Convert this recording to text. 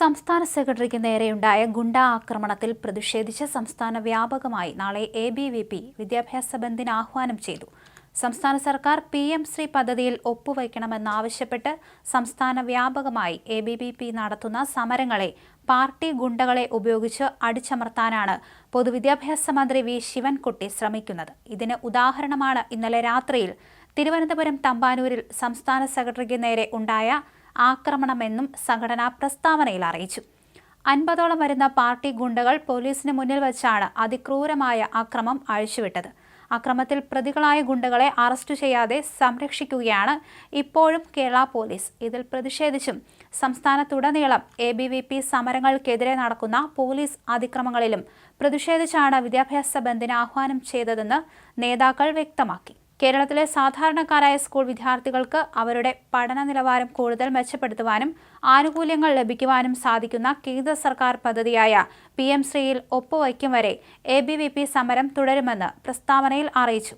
സംസ്ഥാന സെക്രട്ടറിക്ക് നേരെയുണ്ടായ ഗുണ്ടാ ആക്രമണത്തിൽ പ്രതിഷേധിച്ച് സംസ്ഥാന വ്യാപകമായി നാളെ എ ബി വി പി വിദ്യാഭ്യാസ ബന്ദിന് ആഹ്വാനം ചെയ്തു. സംസ്ഥാന സർക്കാർ പി എം ശ്രീ പദ്ധതിയിൽ ഒപ്പുവയ്ക്കണമെന്നാവശ്യപ്പെട്ട് സംസ്ഥാന വ്യാപകമായി എ ബി വി പി നടത്തുന്ന സമരങ്ങളെ പാർട്ടി ഗുണ്ടകളെ ഉപയോഗിച്ച് അടിച്ചമർത്താനാണ് പൊതുവിദ്യാഭ്യാസ മന്ത്രി വി ശിവൻകുട്ടി ശ്രമിക്കുന്നത്. ഇതിന് ഉദാഹരണമാണ് ഇന്നലെ രാത്രിയിൽ തിരുവനന്തപുരം തമ്പാനൂരിൽ സംസ്ഥാന സെക്രട്ടറിക്ക് നേരെ ഉണ്ടായ ആക്രമണമെന്നും സംഘടന പ്രസ്താവനയിൽ അറിയിച്ചു. അൻപതോളം വരുന്ന പാർട്ടി ഗുണ്ടകൾ പോലീസിന് മുന്നിൽ വച്ചാണ് അതിക്രൂരമായ അക്രമം അഴിച്ചുവിട്ടത്. അക്രമത്തിൽ പ്രതികളായ ഗുണ്ടകളെ അറസ്റ്റ് ചെയ്യാതെ സംരക്ഷിക്കുകയാണ് ഇപ്പോഴും കേരള പോലീസ്. ഇതിൽ പ്രതിഷേധിച്ചും സംസ്ഥാനത്തുടനീളം എ ബി വി പി സമരങ്ങൾക്കെതിരെ നടക്കുന്ന പോലീസ് അതിക്രമങ്ങളിലും പ്രതിഷേധിച്ചാണ് വിദ്യാഭ്യാസ ബന്ദിന് ആഹ്വാനം ചെയ്തതെന്ന് നേതാക്കൾ വ്യക്തമാക്കി. കേരളത്തിലെ സാധാരണക്കാരായ സ്കൂൾ വിദ്യാർത്ഥികൾക്ക് അവരുടെ പഠന നിലവാരം കൂടുതൽ മെച്ചപ്പെടുത്തുവാനും ആനുകൂല്യങ്ങൾ ലഭിക്കുവാനും സാധിക്കുന്ന കേന്ദ്ര സർക്കാർ പദ്ധതിയായ പി എം ശ്രീയിൽ ഒപ്പുവയ്ക്കും വരെ എ ബി വി പി സമരം തുടരുമെന്ന് പ്രസ്താവനയിൽ അറിയിച്ചു.